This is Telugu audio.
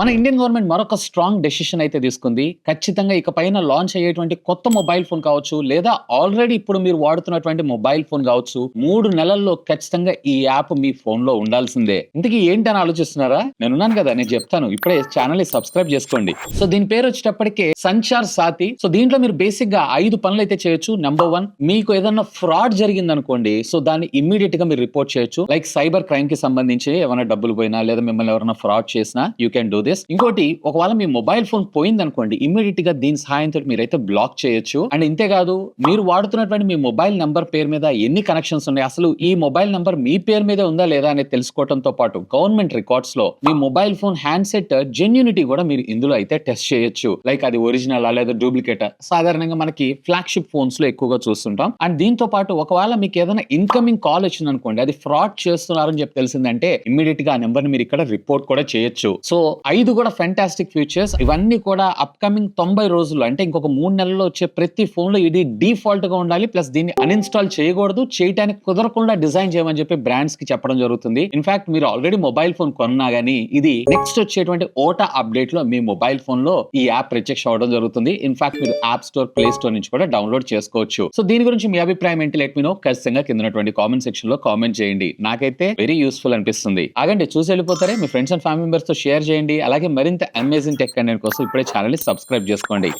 మన ఇండియన్ గవర్నమెంట్ మరొక స్ట్రాంగ్ డెసిషన్ అయితే తీసుకుంది. ఖచ్చితంగా ఇక పైన లాంచ్ అయ్యేటువంటి కొత్త మొబైల్ ఫోన్ కావచ్చు లేదా ఆల్రెడీ ఇప్పుడు మీరు వాడుతున్నటువంటి మొబైల్ ఫోన్ కావచ్చు మూడు నెలల్లో ఖచ్చితంగా ఈ యాప్ మీ ఫోన్లో ఉండాల్సిందే. ఇంతకీ ఏంటని ఆలోచిస్తున్నారా? నేనున్నాను కదా నేను చెప్తాను. ఇప్పుడే ఛానల్ని సబ్స్క్రైబ్ చేసుకోండి. సో దీని పేరు వచ్చేటప్పటికే సంచార్ సాతి. సో దీంట్లో మీరు బేసిక్గా ఐదు పనులు అయితే చేయొచ్చు. నెంబర్ వన్ మీకు ఏదైనా ఫ్రాడ్ జరిగింది అనుకోండి సో దాన్ని ఇమ్మీడియట్గా మీరు రిపోర్ట్ చేయొచ్చు. లైక్ సైబర్ క్రైమ్కి సంబంధించి ఏమైనా డబ్బులు పోయినా లేదా మిమ్మల్ని ఎవరైనా ఫ్రాడ్ చేసినా యూ కెన్ డూ దిస్ ఇంకోటి ఒకవేళ మీ మొబైల్ ఫోన్ పోయింది అనుకోండి ఇమ్మీడియట్గా దీని సహాయంతో మీరైతే బ్లాక్ చేయొచ్చు. అండ్ ఇంతేకాదు మీరు వాడుతున్నటువంటి మీ మొబైల్ నంబర్ పేరు మీద ఎన్ని కనెక్షన్స్ ఉన్నాయి? అసలు ఈ మొబైల్ నంబర్ మీ పేరు మీద ఉందా లేదా అనేది తెలుసుకోవడంతో పాటు గవర్నమెంట్ రికార్డ్స్లో మీ మొబైల్ ఫోన్ హ్యాండ్సెట్ జెన్యూనిటీ కూడా మీరు ఇందులో అయితే టెస్ట్ చేయొచ్చు. లైక్ అది ఒరిజినల్ లేదా డూప్లికేట్ సాధారణంగా మనకి ఫ్లాగ్షిప్ ఫోన్స్లో ఎక్కువగా చూస్తుంటాం. అండ్ దీంతో పాటు ఒకవేళ మీకు ఏదైనా ఇన్కమింగ్ కాల్ వచ్చింది అనుకోండి అది ఫ్రాడ్ చేస్తున్నారని చెప్పి తెలిసిందంటే ఇమీడియట్గా ఆ నెంబర్ మీరు ఇక్కడ రిపోర్ట్ కూడా చేయొచ్చు. సో ఐ ఐదు కూడా ఫెంటాస్టిక్ ఫీచర్స్ ఇవన్నీ కూడా అప్కమింగ్ తొంభై రోజులు అంటే ఇంకొక మూడు నెలల్లో వచ్చే ప్రతి ఫోన్లో ఇది డిఫాల్ట్గా ఉండాలి ప్లస్ దీన్ని అన్ఇన్స్టాల్ చేయకూడదు చేయడానికి కుదరకుండా డిజైన్ చేయమని చెప్పి బ్రాండ్స్కి చెప్పడం జరుగుతుంది. ఇన్ఫాక్ట్ మీరు ఆల్రెడీ మొబైల్ ఫోన్ కొన్నా గానీ ఇది నెక్స్ట్ వచ్చేటువంటి ఓటా అప్డేట్లో మీ మొబైల్ ఫోన్లో ఈ యాప్ ప్రత్యక్ష అవడం జరుగుతుంది. ఇన్ఫాక్ట్ మీరు యాప్ స్టోర్ ప్లే స్టోర్ నుంచి కూడా డౌన్లోడ్ చేసుకోవచ్చు. సో దీని గురించి మీ అభిప్రాయం ఏంటి? లెట్ మీ నో ఖచ్చితంగా కింద కామెంట్ సెక్షన్లో కామెంట్ చేయండి. నాకైతే వెరీ యూస్ఫుల్ అనిపిస్తుంది. ఆగండి చూసి వెళ్ళిపోతారే. మీ ఫ్రెండ్స్ అండ్ ఫ్యామిలీ మెంబర్స్తో షేర్ చేయండి. అలాగే మరింత అమేజింగ్ టెక్ కంటెంట్ కోసం ఇప్పుడే ఛానల్ని సబ్స్క్రైబ్ చేసుకోండి.